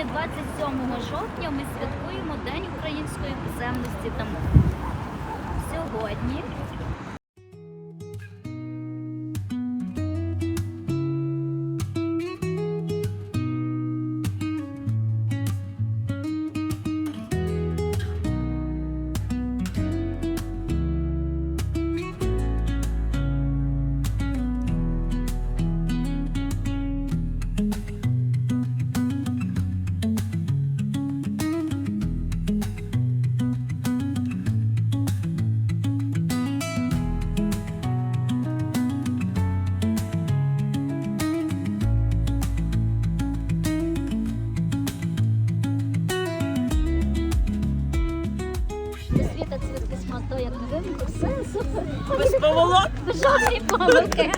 Сьогодні, 27 жовтня, ми святкуємо День української писемності та мови. Сьогодні смак, то як не вимкнув, все супер. Без поволок. Жодної помилки.